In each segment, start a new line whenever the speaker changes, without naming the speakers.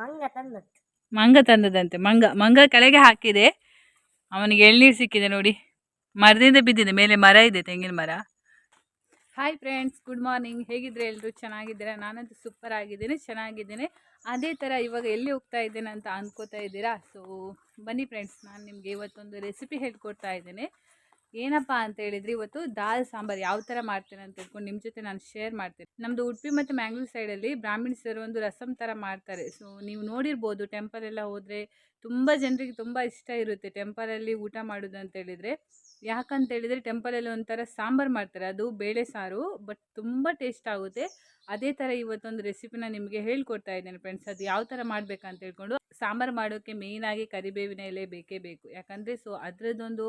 ಮಂಗ ತಂದದ್ದು.
ಮಂಗ ತಂದದಂತೆ ಮಂಗ ಮಂಗ ಕೆಳಗೆ ಹಾಕಿದೆ. ಅವನಿಗೆ ಎಳ್ನೀರು ಸಿಕ್ಕಿದೆ ನೋಡಿ. ಮರದಿಂದ ಬಿದ್ದಿದೆ ಮೇಲೆ ಮರ ಇದೆ ತೆಂಗಿನ ಮರ. ಹಾಯ್ ಫ್ರೆಂಡ್ಸ್ ಗುಡ್ ಮಾರ್ನಿಂಗ್ ಹೇಗಿದ್ರೆ ಎಲ್ಲರೂ ಚೆನ್ನಾಗಿದ್ದೀರಾ? ನಾನಂತೂ ಸೂಪರ್ ಆಗಿದ್ದೀನಿ ಚೆನ್ನಾಗಿದ್ದೀನಿ. ಅದೇ ಥರ ಇವಾಗ ಎಲ್ಲಿ ಹೋಗ್ತಾ ಇದ್ದೇನೆ ಅಂತ ಅಂದ್ಕೋತಾ ಇದ್ದೀರಾ? ಸೊ ಬನ್ನಿ ಫ್ರೆಂಡ್ಸ್ ನಾನು ನಿಮಗೆ ಇವತ್ತೊಂದು ರೆಸಿಪಿ ಹೇಳ್ಕೊಡ್ತಾ ಇದ್ದೇನೆ. ಏನಪ್ಪ ಅಂತ ಹೇಳಿದ್ರೆ ಇವತ್ತು ದಾಲ್ ಸಾಂಬಾರು ಯಾವ ಥರ ಮಾಡ್ತೇನೆ ಅಂತ ಹೇಳ್ಕೊಂಡು ನಿಮ್ಮ ಜೊತೆ ನಾನು ಶೇರ್ ಮಾಡ್ತೇನೆ. ನಮ್ಮದು ಉಡುಪಿ ಮತ್ತು ಮ್ಯಾಂಗ್ಳೂರ್ ಸೈಡಲ್ಲಿ ಬ್ರಾಹ್ಮಿಣ್ಸರು ಒಂದು ರಸಮ್ ಥರ ಮಾಡ್ತಾರೆ. ಸೊ ನೀವು ನೋಡಿರ್ಬೋದು ಟೆಂಪಲ್ ಎಲ್ಲ ಹೋದರೆ ತುಂಬ ಜನರಿಗೆ ತುಂಬ ಇಷ್ಟ ಇರುತ್ತೆ ಟೆಂಪಲಲ್ಲಿ ಊಟ ಮಾಡೋದು ಅಂತ ಹೇಳಿದರೆ. ಯಾಕಂತ ಟೆಂಪಲಲ್ಲಿ ಒಂಥರ ಸಾಂಬಾರು ಮಾಡ್ತಾರೆ. ಅದು ಬೇಳೆ ಸಾರು ಬಟ್ ತುಂಬ ಟೇಸ್ಟ್ ಆಗುತ್ತೆ. ಅದೇ ಥರ ಇವತ್ತೊಂದು ರೆಸಿಪಿನ ನಿಮಗೆ ಹೇಳ್ಕೊಡ್ತಾ ಇದ್ದೇನೆ ಫ್ರೆಂಡ್ಸ್ ಅದು ಯಾವ ಥರ ಮಾಡಬೇಕಂತ ಹೇಳ್ಕೊಂಡು ಸಾಂಬಾರು ಮಾಡೋಕ್ಕೆ ಮೇಯ್ನಾಗಿ ಕರಿಬೇವಿನ ಎಲೆ ಬೇಕೇ ಬೇಕು. ಯಾಕಂದರೆ ಸೊ ಅದರದ್ದೊಂದು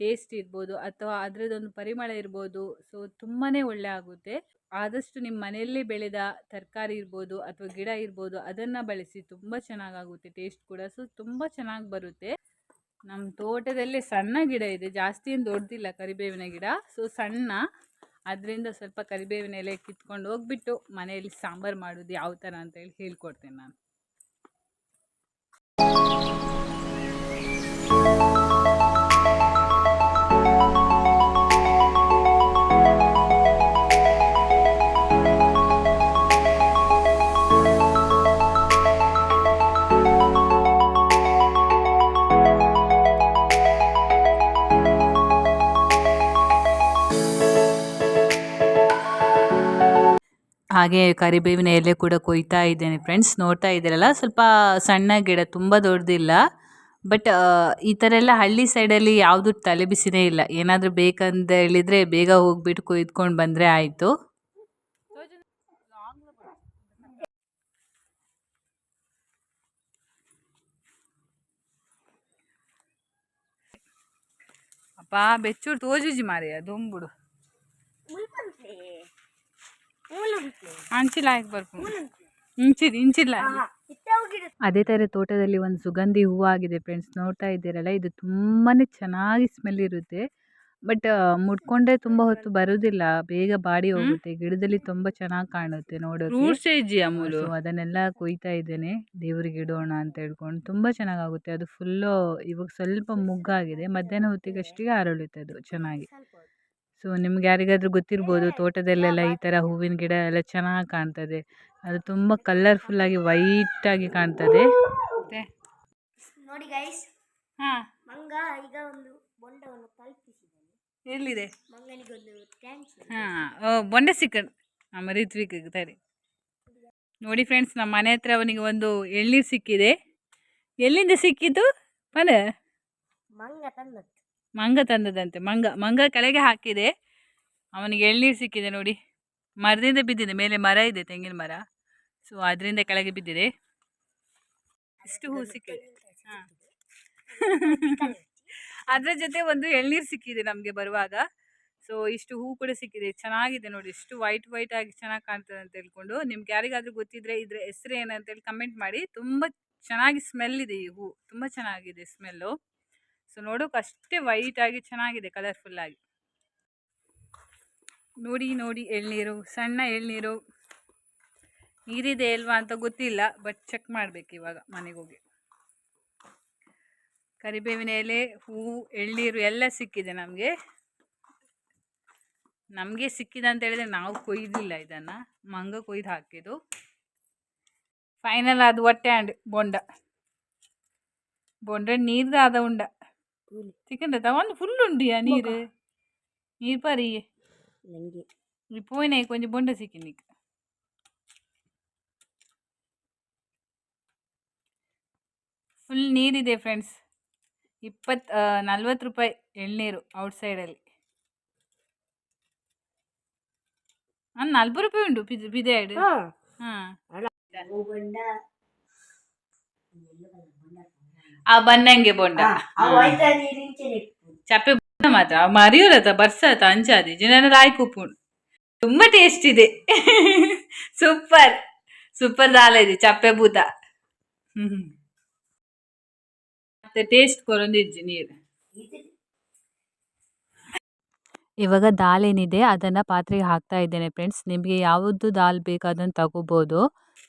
ಟೇಸ್ಟ್ ಇರ್ಬೋದು ಅಥವಾ ಅದರದ್ದೊಂದು ಪರಿಮಳ ಇರ್ಬೋದು ಸೊ ತುಂಬಾ ಒಳ್ಳೆ ಆಗುತ್ತೆ. ಆದಷ್ಟು ನಿಮ್ಮ ಮನೆಯಲ್ಲೇ ಬೆಳೆದ ತರಕಾರಿ ಇರ್ಬೋದು ಅಥವಾ ಗಿಡ ಇರ್ಬೋದು, ಅದನ್ನು ಬಳಸಿ ತುಂಬ ಚೆನ್ನಾಗಾಗುತ್ತೆ ಟೇಸ್ಟ್ ಕೂಡ. ಸೊ ತುಂಬ ಚೆನ್ನಾಗಿ ಬರುತ್ತೆ. ನಮ್ಮ ತೋಟದಲ್ಲಿ ಸಣ್ಣ ಗಿಡ ಇದೆ, ಜಾಸ್ತಿ ಏನು ದೊಡ್ಡದಿಲ್ಲ ಕರಿಬೇವಿನ ಗಿಡ. ಸೊ ಸಣ್ಣ, ಅದರಿಂದ ಸ್ವಲ್ಪ ಕರಿಬೇವಿನ ಎಲೆ ಕಿತ್ಕೊಂಡು ಹೋಗ್ಬಿಟ್ಟು ಮನೆಯಲ್ಲಿ ಸಾಂಬಾರು ಮಾಡೋದು ಯಾವ ಥರ ಅಂತ ಹೇಳಿ ಹೇಳ್ಕೊಡ್ತೇನೆ ನಾನು. ಹಾಗೆ ಕರಿಬೇವಿನ ಎಲೆ ಕೂಡ ಕೊಯ್ತಾ ಇದ್ದೇನೆ ಫ್ರೆಂಡ್ಸ್ ನೋಡ್ತಾ ಇದ್ದೀರಲ್ಲ, ಸ್ವಲ್ಪ ಸಣ್ಣ ಗಿಡ ತುಂಬ ದೊಡ್ಡದಿಲ್ಲ ಬಟ್ ಈ ಥರ ಎಲ್ಲ ಹಳ್ಳಿ ಸೈಡಲ್ಲಿ ಯಾವುದು ತಲೆ ಬಿಸಿನೇ ಇಲ್ಲ. ಏನಾದರೂ ಬೇಕಂತ ಹೇಳಿದರೆ ಬೇಗ ಹೋಗ್ಬಿಟ್ಟು ಕೊಯ್ದುಕೊಂಡು ಬಂದರೆ ಆಯಿತು. ಅಪ್ಪ, ಬೆಚ್ಚೂರು ತೋಜುಜಿ ಮಾರಿಯ ದೊಂಬುಡು ಹಾಕಿ ಬರ್ಕೊಂಡು ಇಂಚಿದ್ ಇಂಚಿಲ್ಲ ಅದೇ ಥರ ತೋಟದಲ್ಲಿ ಒಂದು ಸುಗಂಧಿ ಹೂವು ಆಗಿದೆ ಫ್ರೆಂಡ್ಸ್ ನೋಡ್ತಾ ಇದ್ದೀರಲ್ಲ ಇದು ತುಂಬಾ ಚೆನ್ನಾಗಿ ಸ್ಮೆಲ್ ಇರುತ್ತೆ. ಬಟ್ ಮುಟ್ಕೊಂಡ್ರೆ ತುಂಬ ಹೊತ್ತು ಬರುವುದಿಲ್ಲ ಬೇಗ ಬಾಡಿ ಹೋಗುತ್ತೆ ಗಿಡದಲ್ಲಿ ತುಂಬ ಚೆನ್ನಾಗಿ ಕಾಣುತ್ತೆ ನೋಡೋದು ಅದನ್ನೆಲ್ಲ ಕೊಯ್ತಾ ಇದ್ದೇನೆ ದೇವ್ರಿಗೆ ಇಡೋಣ ಅಂತ ಹೇಳ್ಕೊಂಡು ತುಂಬ ಚೆನ್ನಾಗಾಗುತ್ತೆ ಅದು ಫುಲ್ಲು ಇವಾಗ ಸ್ವಲ್ಪ ಮುಗ್ಗಾಗಿದೆ ಮಧ್ಯಾಹ್ನ ಹೊತ್ತಿಗಷ್ಟಿಗೆ ಅರಳುತ್ತೆ ಅದು ಚೆನ್ನಾಗಿ. ಸೊ ನಿಮ್ಗೆ ಯಾರಿಗಾದ್ರೂ ಗೊತ್ತಿರ್ಬೋದು ತೋಟದಲ್ಲೆಲ್ಲ ಈ ಥರ ಹೂವಿನ ಗಿಡ ಎಲ್ಲ ಚೆನ್ನಾಗಿ ಕಾಣ್ತದೆ. ಅದು ತುಂಬ ಕಲರ್ಫುಲ್ಲಾಗಿ ವೈಟಾಗಿ ಕಾಣ್ತದೆ. ಮತ್ತೆ?
ನೋಡಿ ಗೈಸ್
ಹಾಂ.
ಮಂಗ ಈಗ ಒಂದು ಬೊಂಡವನ್ನು ತಲುಪಿಸಿದ್ದಾನೆ.
ಎಲ್ಲಿದೆ?
ಮಂಗನಿಗೊಂದು ಥ್ಯಾಂಕ್ಸ್
ಹಾಂ ಬೊಂಡೆ ಸಿಕ್ಕ ನಮ್ಮ ರಿತ್ವಿಕ್ ಸರಿ. ನೋಡಿ ಫ್ರೆಂಡ್ಸ್ ನಮ್ಮ ಮನೆ ಹತ್ರ ಅವನಿಗೆ ಒಂದು ಎಳ್ನೀರು ಸಿಕ್ಕಿದೆ. ಎಲ್ಲಿಂದ ಸಿಕ್ಕಿದ್ದು? ಮನೆ
ಮಂಗ ತಂದದ್ದು.
ಮಂಗ ತಂದದಂತೆ. ಮಂಗ ಮಂಗ ಕೆಳಗೆ ಹಾಕಿದೆ. ಅವನಿಗೆ ಎಳ್ನೀರು ಸಿಕ್ಕಿದೆ ನೋಡಿ. ಮರದಿಂದ ಬಿದ್ದಿದೆ, ಮೇಲೆ ಮರ ಇದೆ, ತೆಂಗಿನ ಮರ. ಸೊ ಅದರಿಂದ ಕೆಳಗೆ ಬಿದ್ದಿದೆ. ಇಷ್ಟು ಹೂ ಸಿಕ್ಕಿದೆ. ಹಾಂ. ಅದರ ಜೊತೆ ಒಂದು ಎಳ್ನೀರು ಸಿಕ್ಕಿದೆ ನಮಗೆ ಬರುವಾಗ. ಸೊ ಇಷ್ಟು ಹೂ ಕೂಡ ಸಿಕ್ಕಿದೆ. ಚೆನ್ನಾಗಿದೆ ನೋಡಿ. ಇಷ್ಟು ವೈಟ್ ವೈಟ್ ಆಗಿ ಚೆನ್ನಾಗಿ ಕಾಣ್ತದೆ ಅಂತ ಹೇಳ್ಕೊಂಡು. ನಿಮ್ಗೆ ಯಾರಿಗಾದ್ರೂ ಗೊತ್ತಿದ್ರೆ ಇದ್ರ ಹೆಸರು ಏನಂತೇಳಿ ಕಮೆಂಟ್ ಮಾಡಿ. ತುಂಬ ಚೆನ್ನಾಗಿ ಸ್ಮೆಲ್ ಇದೆ ಈ ಹೂ. ತುಂಬ ಚೆನ್ನಾಗಿದೆ ಸ್ಮೆಲ್ಲು ಸೊ ನೋಡೋಕೆ ಅಷ್ಟೇ ವೈಟ್ ಆಗಿ ಚೆನ್ನಾಗಿದೆ ಕಲರ್ಫುಲ್ಲಾಗಿ ನೋಡಿ ನೋಡಿ ಎಳ್ನೀರು, ಸಣ್ಣ ಎಳ್ನೀರು. ನೀರಿದೆ ಅಲ್ವಾ ಅಂತ ಗೊತ್ತಿಲ್ಲ ಬಟ್ ಚೆಕ್ ಮಾಡಬೇಕು ಇವಾಗ ಮನೆಗೆ ಹೋಗಿ. ಕರಿಬೇವಿನ ಎಲೆ, ಹೂವು, ಎಳ್ನೀರು ಎಲ್ಲ ಸಿಕ್ಕಿದೆ ನಮಗೆ. ನಮಗೆ ಸಿಕ್ಕಿದೆ ಅಂತ ಹೇಳಿದ್ರೆ ನಾವು ಕೊಯ್ದಿಲ್ಲ ಇದನ್ನು. ಮಂಗ ಕೊಯ್ದು ಹಾಕಿದ್ದು. ಫೈನಲ್ ಅದು ಹೊಟ್ಟೆ ಅಂಡ್ ಬೊಂಡ. ಬೊಂಡ ನೀರ್ದು ಆದ ಉಂಡ. ಚಿಕನ್ ಒಂದು ಫುಲ್ ಉಂಡಿಯಾ ನೀರು ನೀರು ಪಾರಿ
ನನಗೆ
పోయినాయి కొంచెం బొండ సిక్కింది నీకు ಫುಲ್ ನೀರಿದೆ ಫ್ರೆಂಡ್ಸ್ ಇಪ್ಪತ್ತು ನಲ್ವತ್ತು ರೂಪಾಯಿ ಎಳ್ನೀರು ಔಟ್ಸೈಡಲ್ಲಿ ಹಾಂ ನಲ್ವತ್ತು ರೂಪಾಯಿ ಉಂಟು ಪಿದ್ ಬಿದೆಡು ಹಾಂ
ಬೊಂಡ
ಆ ಬನ್ನಂಗೆ ಬೊಂಡ. ಚಪ್ಪೆ ಬೊಂಡ ಮಾತ್ರ ಮರಿಯೋರತ ಬರ್ಸತ ಅಂಚಾದಿ ಜನನ ರಾಯ್ ಕುಪ್ಪುಂಡು ತುಂಬಾ ಟೇಸ್ಟ್ ಇದೆ. ಸೂಪರ್ ಸೂಪರ್ ದಾಲ ಇದೆ ಚಪ್ಪೆ ಬೂತ. ಹ್ಮ್ ಮತ್ತೆ ಟೇಸ್ಟ್ ಕೊರೊಂದಿಜ್ಜಿ ನೀರು. ಇವಾಗ ದಾಲ್ ಏನಿದೆ ಅದನ್ನು ಪಾತ್ರೆಗೆ ಹಾಕ್ತಾ ಇದ್ದೇನೆ ಫ್ರೆಂಡ್ಸ್ ನಿಮಗೆ ಯಾವುದು ದಾಲ್ ಬೇಕು ಅದನ್ನು ತಗೋಬೋದು.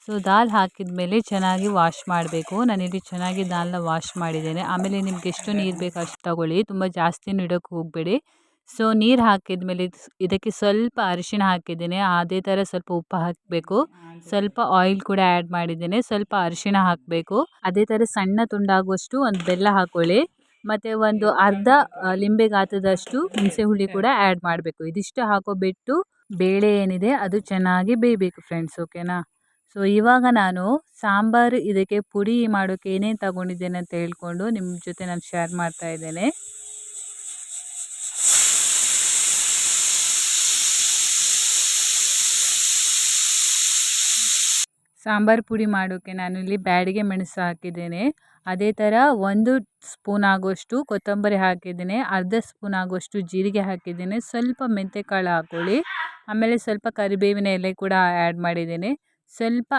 ಸೊ ದಾಲ್ ಹಾಕಿದ ಮೇಲೆ ಚೆನ್ನಾಗಿ ವಾಶ್ ಮಾಡಬೇಕು. ನಾನಿಲ್ಲಿ ಚೆನ್ನಾಗಿ ದಾಲ್ನ ವಾಶ್ ಮಾಡಿದ್ದೇನೆ. ಆಮೇಲೆ ನಿಮ್ಗೆ ಎಷ್ಟು ನೀರು ಬೇಕು ಅಷ್ಟು ತಗೊಳ್ಳಿ. ತುಂಬ ಜಾಸ್ತಿ ಇಡೋಕ್ಕೆ ಹೋಗಬೇಡಿ. ಸೊ ನೀರು ಹಾಕಿದ ಮೇಲೆ ಇದಕ್ಕೆ ಸ್ವಲ್ಪ ಅರಿಶಿಣ ಹಾಕಿದ್ದೀನಿ. ಅದೇ ಥರ ಸ್ವಲ್ಪ ಉಪ್ಪು ಹಾಕಬೇಕು. ಸ್ವಲ್ಪ ಆಯಿಲ್ ಕೂಡ ಆ್ಯಡ್ ಮಾಡಿದ್ದೇನೆ. ಸ್ವಲ್ಪ ಅರಿಶಿಣ ಹಾಕಬೇಕು. ಅದೇ ಥರ ಸಣ್ಣ ತುಂಡಾಗುವಷ್ಟು ಒಂದು ಬೆಲ್ಲ ಹಾಕೊಳ್ಳಿ. ಮತ್ತು ಒಂದು ಅರ್ಧ ಲಿಂಬೆಗಾತದಷ್ಟು ಹುಣಸೆ ಹುಳಿ ಕೂಡ ಆ್ಯಡ್ ಮಾಡಬೇಕು. ಇದಿಷ್ಟು ಹಾಕೋಬಿಟ್ಟು ಬೇಳೆ ಏನಿದೆ ಅದು ಚೆನ್ನಾಗಿ ಬೇಯಬೇಕು ಫ್ರೆಂಡ್ಸ್, ಓಕೆನಾ? ಸೊ, ಇವಾಗ ನಾನು ಸಾಂಬಾರು ಇದಕ್ಕೆ ಪುಡಿ ಮಾಡೋಕ್ಕೆ ಏನೇನು ತಗೊಂಡಿದ್ದೇನೆ ಅಂತ ಹೇಳ್ಕೊಂಡು ನಿಮ್ಮ ಜೊತೆ ನಾನು ಶೇರ್ ಮಾಡ್ತಾ ಇದ್ದೇನೆ. ಸಾಂಬಾರು ಪುಡಿ ಮಾಡೋಕ್ಕೆ ನಾನು ಇಲ್ಲಿ ಬ್ಯಾಡಿಗೆ ಮೆಣಸು ಹಾಕಿದ್ದೇನೆ. ಅದೇ ಥರ ಒಂದು ಸ್ಪೂನ್ ಆಗುವಷ್ಟು ಕೊತ್ತಂಬರಿ ಹಾಕಿದ್ದೇನೆ, ಅರ್ಧ ಸ್ಪೂನ್ ಆಗುವಷ್ಟು ಜೀರಿಗೆ ಹಾಕಿದ್ದೇನೆ, ಸ್ವಲ್ಪ ಮೆಂತ್ಯಕಾಳು ಹಾಕ್ಕೊಳ್ಳಿ ಆಮೇಲೆ ಸ್ವಲ್ಪ ಕರಿಬೇವಿನ ಎಲೆ ಕೂಡ ಆ್ಯಡ್ ಮಾಡಿದ್ದೇನೆ. ಸ್ವಲ್ಪ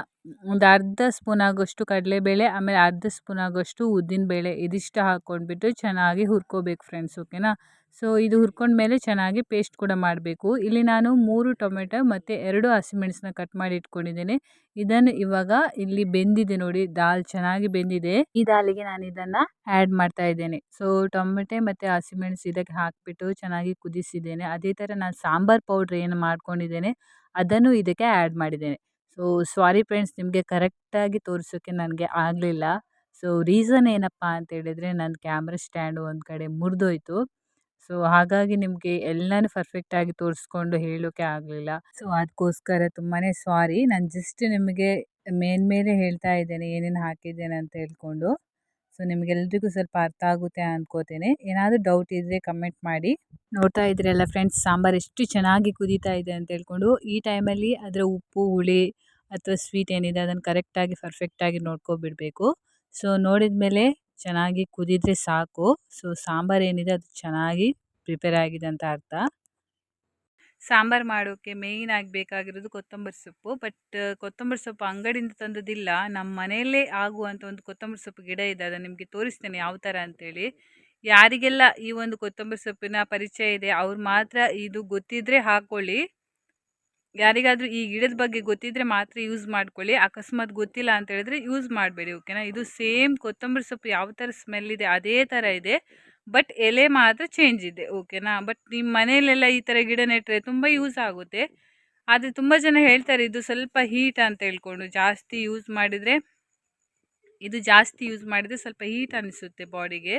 ಒಂದು ಅರ್ಧ ಸ್ಪೂನ್ ಆಗೋಷ್ಟು ಕಡಲೆಬೇಳೆ, ಆಮೇಲೆ ಅರ್ಧ ಸ್ಪೂನ್ ಆಗುವಷ್ಟು ಉದ್ದಿನಬೇಳೆ ಇದಿಷ್ಟು ಹಾಕ್ಕೊಂಡ್ಬಿಟ್ಟು ಚೆನ್ನಾಗಿ ಹುರ್ಕೋಬೇಕು ಫ್ರೆಂಡ್ಸ್ ಓಕೆನಾ ಸೊ ಇದು ಹುರ್ಕೊಂಡ್ಮೇಲೆ ಚೆನ್ನಾಗಿ ಪೇಸ್ಟ್ ಕೂಡ ಮಾಡಬೇಕು. ಇಲ್ಲಿ ನಾನು ಮೂರು ಟೊಮೆಟೊ ಮತ್ತು ಎರಡು ಹಸಿಮೆಣಸನ್ನ ಕಟ್ ಮಾಡಿ ಇಟ್ಕೊಂಡಿದ್ದೇನೆ. ಇದನ್ನು ಇವಾಗ ಇಲ್ಲಿ ಬೆಂದಿದೆ ನೋಡಿ, ದಾಲ್ ಚೆನ್ನಾಗಿ ಬೆಂದಿದೆ. ಈ ದಾಲಿಗೆ ನಾನು ಇದನ್ನು ಆ್ಯಡ್ ಮಾಡ್ತಾ ಇದ್ದೇನೆ. ಸೊ ಟೊಮೆಟೊ ಮತ್ತು ಹಸಿಮೆಣಸು ಇದಕ್ಕೆ ಹಾಕಿಬಿಟ್ಟು ಚೆನ್ನಾಗಿ ಕುದಿಸಿದ್ದೇನೆ. ಅದೇ ಥರ ನಾನು ಸಾಂಬಾರ್ ಪೌಡ್ರ್ ಏನು ಮಾಡ್ಕೊಂಡಿದ್ದೇನೆ, ಅದನ್ನು ಇದಕ್ಕೆ ಆ್ಯಡ್ ಮಾಡಿದ್ದೇನೆ. ಸೊ ಸಾರಿ ಫ್ರೆಂಡ್ಸ್ ನಿಮಗೆ ಕರೆಕ್ಟಾಗಿ ತೋರಿಸೋಕ್ಕೆ ನನಗೆ ಆಗಲಿಲ್ಲ. ಸೊ ರೀಸನ್ ಏನಪ್ಪ ಅಂತ ಹೇಳಿದರೆ ನನ್ನ ಕ್ಯಾಮ್ರಾ ಸ್ಟ್ಯಾಂಡು ಒಂದು ಕಡೆ ಮುರಿದೋಯ್ತು. ಸೊ ಹಾಗಾಗಿ ನಿಮಗೆ ಎಲ್ಲನೂ ಪರ್ಫೆಕ್ಟಾಗಿ ತೋರಿಸ್ಕೊಂಡು ಹೇಳೋಕ್ಕೆ ಆಗಲಿಲ್ಲ. ಸೊ ಅದಕ್ಕೋಸ್ಕರ ತುಂಬಾ ಸಾರಿ ನಾನು ಜಸ್ಟ್ ನಿಮಗೆ ಮೇಲ್ಮೇಲೆ ಹೇಳ್ತಾ ಇದ್ದೇನೆ, ಏನೇನು ಹಾಕಿದ್ದೇನೆ ಅಂತ ಹೇಳ್ಕೊಂಡು. ಸೊ ನಿಮಗೆಲ್ರಿಗೂ ಸ್ವಲ್ಪ ಅರ್ಥ ಆಗುತ್ತೆ ಅಂದ್ಕೋತೇನೆ ಏನಾದರೂ ಡೌಟ್ ಇದ್ದರೆ ಕಮೆಂಟ್ ಮಾಡಿ. ನೋಡ್ತಾ ಇದ್ರಲ್ಲ ಫ್ರೆಂಡ್ಸ್ ಸಾಂಬಾರು ಎಷ್ಟು ಚೆನ್ನಾಗಿ ಕುದೀತಾ ಇದೆ ಅಂತ ಹೇಳ್ಕೊಂಡು, ಈ ಟೈಮಲ್ಲಿ ಅದರ ಉಪ್ಪು, ಹುಳಿ ಅಥವಾ ಸ್ವೀಟ್ ಏನಿದೆ ಅದನ್ನು ಕರೆಕ್ಟಾಗಿ, ಪರ್ಫೆಕ್ಟಾಗಿ ನೋಡ್ಕೊಬಿಡಬೇಕು. ಸೊ ನೋಡಿದ ಮೇಲೆ ಚೆನ್ನಾಗಿ ಕುದಿದ್ರೆ ಸಾಕು. ಸೊ, ಸಾಂಬಾರು ಏನಿದೆ ಅದು ಚೆನ್ನಾಗಿ ಪ್ರಿಪೇರ್ ಆಗಿದೆ ಅಂತ ಅರ್ಥ. ಸಾಂಬಾರು ಮಾಡೋಕ್ಕೆ ಮೇಯ್ನ್ ಆಗಿ ಬೇಕಾಗಿರೋದು ಕೊತ್ತಂಬರಿ ಸೊಪ್ಪು. ಬಟ್, ಕೊತ್ತಂಬರಿ ಸೊಪ್ಪು ಅಂಗಡಿಯಿಂದ ತಂದದಿಲ್ಲ ನಮ್ಮ ಮನೆಯಲ್ಲೇ ಆಗುವಂಥ ಒಂದು ಕೊತ್ತಂಬರಿ ಸೊಪ್ಪು ಗಿಡ ಇದೆ. ಅದನ್ನು ನಿಮಗೆ ತೋರಿಸ್ತೇನೆ ಯಾವ ಥರ ಅಂತೇಳಿ. ಯಾರಿಗೆಲ್ಲ ಈ ಒಂದು ಕೊತ್ತಂಬರಿ ಸೊಪ್ಪಿನ ಪರಿಚಯ ಇದೆ, ಅವ್ರು ಮಾತ್ರ ಇದು ಗೊತ್ತಿದ್ದರೆ ಹಾಕ್ಕೊಳ್ಳಿ ಯಾರಿಗಾದರೂ ಈ ಗಿಡದ ಬಗ್ಗೆ ಗೊತ್ತಿದ್ದರೆ ಮಾತ್ರ ಯೂಸ್ ಮಾಡ್ಕೊಳ್ಳಿ. ಅಕಸ್ಮಾತ್ ಗೊತ್ತಿಲ್ಲ ಅಂತ ಹೇಳಿದ್ರೆ ಯೂಸ್ ಮಾಡಬೇಡಿ ಓಕೆನಾ ಇದು ಸೇಮ್ ಕೊತ್ತಂಬರಿ ಸೊಪ್ಪು ಯಾವ ಥರ ಸ್ಮೆಲ್ ಇದೆ ಅದೇ ಥರ ಇದೆ ಬಟ್ ಎಲೆ ಮಾತ್ರ ಚೇಂಜ್ ಇದೆ ಓಕೆನಾ ಬಟ್ ನಿಮ್ಮ ಮನೆಯಲ್ಲೆಲ್ಲ ಈ ಥರ ಗಿಡ ನೆಟ್ಟರೆ ತುಂಬ ಯೂಸ್ ಆಗುತ್ತೆ. ಆದರೆ ತುಂಬ ಜನ ಹೇಳ್ತಾರೆ ಇದು ಸ್ವಲ್ಪ ಹೀಟ್ ಅಂತ ಹೇಳ್ಕೊಂಡು, ಜಾಸ್ತಿ ಯೂಸ್ ಮಾಡಿದರೆ, ಇದು ಜಾಸ್ತಿ ಯೂಸ್ ಮಾಡಿದರೆ ಸ್ವಲ್ಪ ಹೀಟ್ ಅನಿಸುತ್ತೆ ಬಾಡಿಗೆ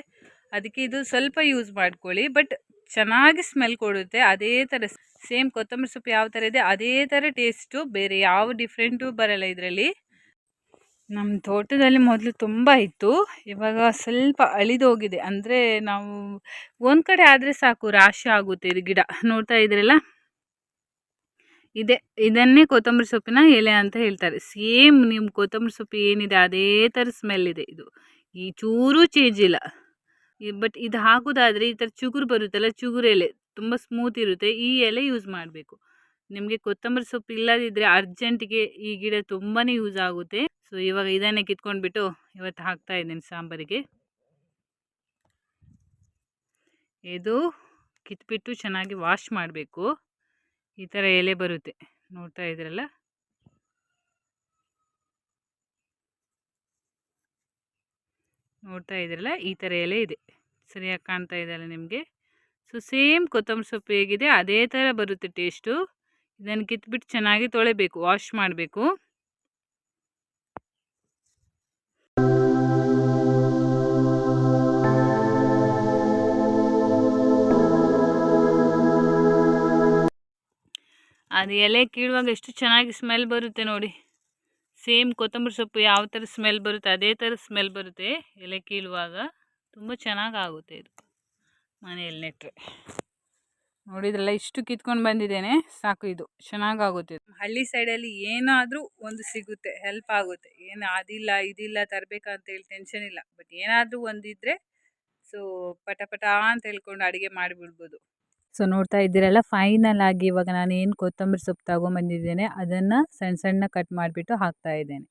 ಅದಕ್ಕೆ ಇದು ಸ್ವಲ್ಪ ಯೂಸ್ ಮಾಡ್ಕೊಳ್ಳಿ ಬಟ್ ಚೆನ್ನಾಗಿ ಸ್ಮೆಲ್ ಕೊಡುತ್ತೆ, ಅದೇ ಥರ ಸೇಮ್ ಕೊತ್ತಂಬರಿ ಸೊಪ್ಪು ಯಾವ ಥರ ಇದೆ, ಅದೇ ಥರ ಟೇಸ್ಟು, ಬೇರೆ ಯಾವ ಡಿಫ್ರೆಂಟು ಬರಲ್ಲ ಇದರಲ್ಲಿ. ನಮ್ಮ ತೋಟದಲ್ಲಿ ಮೊದಲು ತುಂಬ ಇತ್ತು, ಇವಾಗ ಸ್ವಲ್ಪ ಅಳಿದೋಗಿದೆ ಅಂದರೆ ನಾವು ಒಂದು ಕಡೆ ಆದರೆ ಸಾಕು, ರಾಶಿ ಆಗುತ್ತೆ ಇದು ಗಿಡ. ನೋಡ್ತಾ ಇದ್ರಲ್ಲ ಇದೆ, ಇದನ್ನೇ ಕೊತ್ತಂಬರಿ ಸೊಪ್ಪಿನ ಎಲೆ ಅಂತ ಹೇಳ್ತಾರೆ. ಸೇಮ್ ನಿಮ್ಮ ಕೊತ್ತಂಬರಿ ಸೊಪ್ಪು ಏನಿದೆ, ಅದೇ ಥರ ಸ್ಮೆಲ್ ಇದೆ ಇದು. ಈ ಚೂರು ಚೇಂಜ್ ಇಲ್ಲ. ಬಟ್ ಇದು ಹಾಕೋದಾದರೆ ಈ ಥರ ಚುಗುರು ಬರುತ್ತಲ್ಲ, ಚುಗುರು ಎಲೆ. ತುಂಬ ಸ್ಮೂತ್ ಇರುತ್ತೆ. ಈ ಎಲೆ ಯೂಸ್ ಮಾಡಬೇಕು. ನಿಮಗೆ ಕೊತ್ತಂಬರಿ ಸೊಪ್ಪು ಇಲ್ಲದಿದ್ದರೆ ಅರ್ಜೆಂಟಿಗೆ ಈ ಗಿಡ ತುಂಬಾ ಯೂಸ್ ಆಗುತ್ತೆ. ಸೊ ಇವಾಗ ಇದನ್ನೇ ಕಿತ್ಕೊಂಡ್ಬಿಟ್ಟು ಇವತ್ತು ಹಾಕ್ತಾ ಇದ್ದೀನಿ ಸಾಂಬಾರಿಗೆ. ಇದು ಕಿತ್ಬಿಟ್ಟು ಚೆನ್ನಾಗಿ ವಾಶ್ ಮಾಡಬೇಕು. ಈ ಥರ ಎಲೆ ಬರುತ್ತೆ. ನೋಡ್ತಾ ಇದ್ರಲ್ಲ? ನೋಡ್ತಾ ಇದ್ರಲ್ಲ? ಈ ಥರ ಎಲೆ ಇದೆ. ಸರಿಯಾಗಿ ಕಾಣ್ತಾ ಇದೆಯಲ್ಲ ನಿಮಗೆ? ಸೊ, ಸೇಮ್ ಕೊತ್ತಂಬರಿ ಸೊಪ್ಪು ಹೇಗಿದೆ, ಅದೇ ಥರ ಬರುತ್ತೆ ಟೇಸ್ಟು. ಇದನ್ನು ಕಿತ್ಬಿಟ್ಟು ಚೆನ್ನಾಗಿ ತೊಳೆಬೇಕು, ವಾಶ್ ಮಾಡಬೇಕು. ಅದು ಎಲೆ ಕೀಳುವಾಗ ಎಷ್ಟು ಚೆನ್ನಾಗಿ ಸ್ಮೆಲ್ ಬರುತ್ತೆ ನೋಡಿ. ಸೇಮ್ ಕೊತ್ತಂಬರಿ ಸೊಪ್ಪು ಯಾವ ಥರ ಸ್ಮೆಲ್ ಬರುತ್ತೆ, ಅದೇ ಥರ ಸ್ಮೆಲ್ ಬರುತ್ತೆ ಎಲೆ ಕೀಳುವಾಗ. ತುಂಬ ಚೆನ್ನಾಗಾಗುತ್ತೆ ಇದು. ಮನೆಯಲ್ಲಿ ನೆಟ್ಟರೆ. ನೋಡಿದ್ರಲ್ಲ, ಇಷ್ಟು ಕಿತ್ಕೊಂಡು ಬಂದಿದ್ದೇನೆ, ಸಾಕು ಇದು ಚೆನ್ನಾಗಾಗುತ್ತೆ. ಹಳ್ಳಿ ಸೈಡಲ್ಲಿ ಏನಾದರೂ ಒಂದು ಸಿಗುತ್ತೆ ಹೆಲ್ಪ್ ಆಗುತ್ತೆ. ಏನು ಅದಿಲ್ಲ, ಇದಿಲ್ಲ ಹೇಳಿ ಟೆನ್ಷನ್ ಇಲ್ಲ. ಬಟ್ ಏನಾದರೂ ಒಂದಿದ್ರೆ ಸೊ ಪಟ ಪಟ ಅಂತ ಹೇಳ್ಕೊಂಡು ಅಡುಗೆ ಮಾಡಿಬಿಡ್ಬೋದು. ಸೊ ನೋಡ್ತಾ ಇದ್ದೀರಲ್ಲ ಫೈನಲ್ ಆಗಿ ಇವಾಗ ನಾನು ಏನು ಕೊತ್ತಂಬರಿ ಸೊಪ್ಪು ತಗೊಂಬಂದಿದ್ದೇನೆ, ಅದನ್ನು ಸಣ್ಣ ಸಣ್ಣ ಕಟ್ ಮಾಡಿಬಿಟ್ಟು ಹಾಕ್ತಾ ಇದ್ದೇನೆ.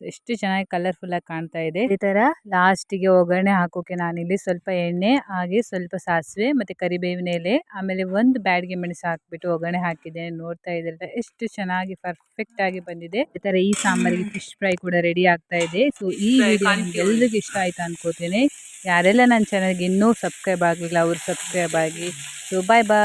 ಎಷ್ಟು ಚೆನ್ನಾಗಿ ಕಲರ್ಫುಲ್ ಆಗಿ ಕಾಣ್ತಾ ಇದೆ. ಈ ತರ ಲಾಸ್ಟಿಗೆ ಒಗ್ಗರಣೆ ಹಾಕೋಕೆ ನಾನಿಲ್ಲಿ ಸ್ವಲ್ಪ ಎಣ್ಣೆ ಹಾಗೆ ಸ್ವಲ್ಪ ಸಾಸಿವೆ ಮತ್ತೆ ಕರಿಬೇವಿನ ಎಲೆ ಆಮೇಲೆ ಒಂದು ಬ್ಯಾಡ್ಗೆ ಮೆಣಸು ಹಾಕ್ಬಿಟ್ಟು ಒಗ್ಗರಣೆ ಹಾಕಿದ್ದೇನೆ ನೋಡ್ತಾ ಇದ್ರೆ ಎಷ್ಟು ಚೆನ್ನಾಗಿ ಪರ್ಫೆಕ್ಟ್ ಆಗಿ ಬಂದಿದೆ. ಈ ತರ ಈ ಸಾಂಬಾರಿಗೆ ಫಿಶ್ ಫ್ರೈ ಕೂಡ ರೆಡಿ ಆಗ್ತಾ ಇದೆ. ಸೊ ಈ ವಿಡಿಯೋ ಎಲ್ರಿಗೂ ಇಷ್ಟ ಆಯ್ತು ಅನ್ಕೋತೇನೆ. ಯಾರೆಲ್ಲ ನನ್ನ ಚಾನಲ್ಗೆ ಇನ್ನೂ ಸಬ್ಸ್ಕ್ರೈಬ್ ಆಗಲಿಲ್ಲ ಅವ್ರು ಸಬ್ಸ್ಕ್ರೈಬ್ ಆಗಿ. ಸೊ ಬಾಯ್ ಬಾಯ್